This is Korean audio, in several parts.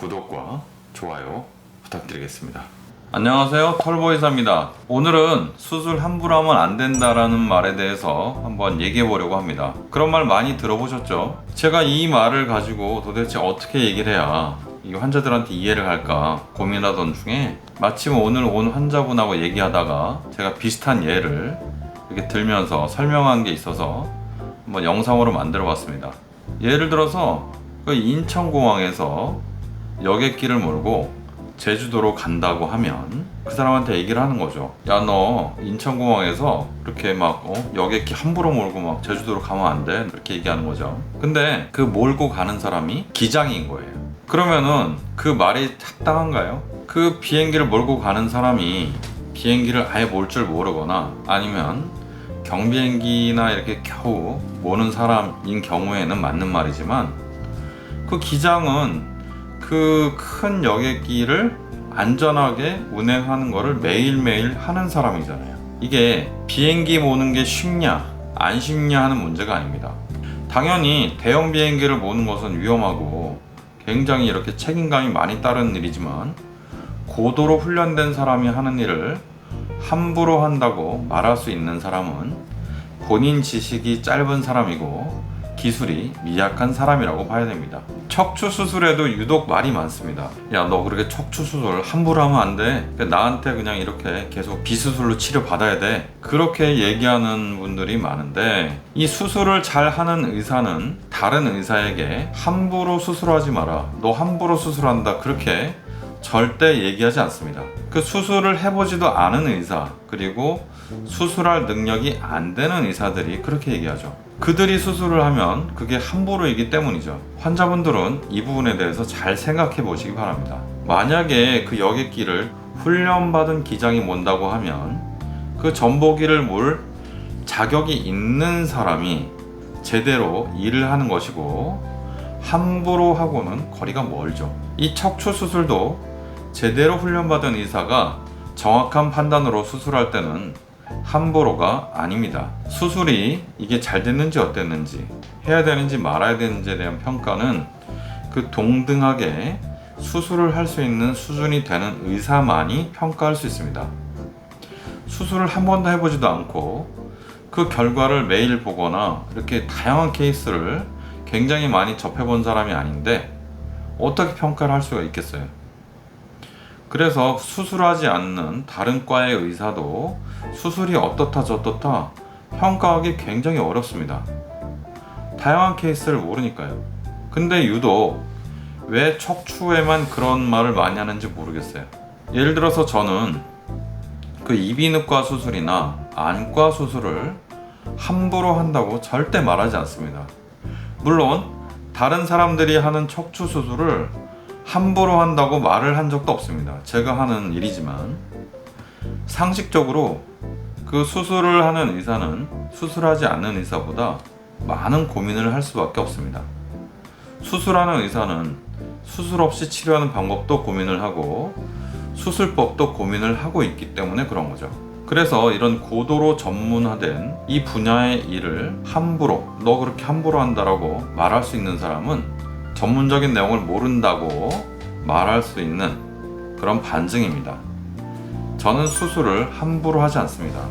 구독과 좋아요 부탁드리겠습니다. 안녕하세요. 털보이사입니다. 오늘은 수술 함부로 하면 안 된다라는 말에 대해서 한번 얘기해 보려고 합니다. 그런 말 많이 들어보셨죠? 제가 이 말을 가지고 도대체 어떻게 얘기를 해야 이 환자들한테 이해를 할까 고민하던 중에 마침 오늘 온 환자분하고 얘기하다가 제가 비슷한 예를 이렇게 들면서 설명한 게 있어서 한번 영상으로 만들어 봤습니다. 예를 들어서 그 인천공항에서 여객기를 몰고 제주도로 간다고 하면 그 사람한테 얘기를 하는 거죠. 야 너 인천공항에서 이렇게 막 어? 여객기 함부로 몰고 막 제주도로 가면 안 돼. 이렇게 얘기하는 거죠. 근데 그 몰고 가는 사람이 기장인 거예요. 그러면은 그 말이 합당한가요? 그 비행기를 몰고 가는 사람이 비행기를 아예 몰 줄 모르거나 아니면 경비행기나 이렇게 겨우 모는 사람인 경우에는 맞는 말이지만 그 기장은 그 큰 여객기를 안전하게 운행하는 거를 매일매일 하는 사람이잖아요. 이게 비행기 모는 게 쉽냐, 안 쉽냐 하는 문제가 아닙니다. 당연히 대형 비행기를 모는 것은 위험하고 굉장히 이렇게 책임감이 많이 따르는 일이지만 고도로 훈련된 사람이 하는 일을 함부로 한다고 말할 수 있는 사람은 본인 지식이 짧은 사람이고 기술이 미약한 사람이라고 봐야 됩니다. 척추 수술에도 유독 말이 많습니다. 야, 너 그렇게 척추 수술 함부로 하면 안 돼. 나한테 그냥 이렇게 계속 비수술로 치료 받아야 돼. 그렇게 얘기하는 분들이 많은데 이 수술을 잘 하는 의사는 다른 의사에게 함부로 수술하지 마라. 너 함부로 수술한다. 그렇게 절대 얘기하지 않습니다. 그 수술을 해보지도 않은 의사, 그리고 수술할 능력이 안 되는 의사들이 그렇게 얘기하죠. 그들이 수술을 하면 그게 함부로이기 때문이죠. 환자분들은 이 부분에 대해서 잘 생각해 보시기 바랍니다. 만약에 그 여객기를 훈련받은 기장이 뭔다고 하면 그 전보기를 몰 자격이 있는 사람이 제대로 일을 하는 것이고 함부로 하고는 거리가 멀죠. 이 척추 수술도 제대로 훈련받은 의사가 정확한 판단으로 수술할 때는 함부로가 아닙니다. 수술이 이게 잘 됐는지 어땠는지 해야 되는지 말아야 되는지에 대한 평가는 그 동등하게 수술을 할 수 있는 수준이 되는 의사만이 평가할 수 있습니다. 수술을 한 번도 해보지도 않고 그 결과를 매일 보거나 이렇게 다양한 케이스를 굉장히 많이 접해본 사람이 아닌데 어떻게 평가를 할 수가 있겠어요? 그래서 수술하지 않는 다른 과의 의사도 수술이 어떻다 저떻다 평가하기 굉장히 어렵습니다. 다양한 케이스를 모르니까요. 근데 유독 왜 척추에만 그런 말을 많이 하는지 모르겠어요. 예를 들어서 저는 그 이비인후과 수술이나 안과 수술을 함부로 한다고 절대 말하지 않습니다. 물론 다른 사람들이 하는 척추 수술을 함부로 한다고 말을 한 적도 없습니다. 제가 하는 일이지만 상식적으로 그 수술을 하는 의사는 수술하지 않는 의사보다 많은 고민을 할 수밖에 없습니다. 수술하는 의사는 수술 없이 치료하는 방법도 고민을 하고 수술법도 고민을 하고 있기 때문에 그런 거죠. 그래서 이런 고도로 전문화된 이 분야의 일을 함부로 너 그렇게 함부로 한다라고 말할 수 있는 사람은 전문적인 내용을 모른다고 말할 수 있는 그런 반증입니다. 저는 수술을 함부로 하지 않습니다.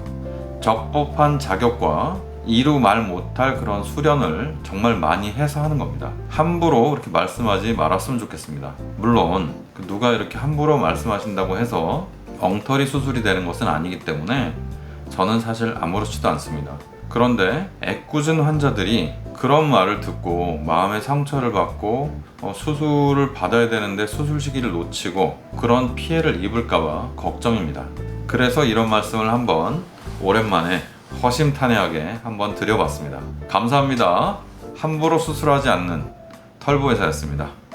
적법한 자격과 이루 말 못할 그런 수련을 정말 많이 해서 하는 겁니다. 함부로 그렇게 말씀하지 말았으면 좋겠습니다. 물론 그 누가 이렇게 함부로 말씀하신다고 해서 엉터리 수술이 되는 것은 아니기 때문에 저는 사실 아무렇지도 않습니다. 그런데 애꿎은 환자들이 그런 말을 듣고 마음의 상처를 받고 어, 수술을 받아야 되는데 수술 시기를 놓치고 그런 피해를 입을까봐 걱정입니다. 그래서 이런 말씀을 한번 오랜만에 허심탄회하게 한번 드려봤습니다. 감사합니다. 함부로 수술하지 않는 털보의사였습니다.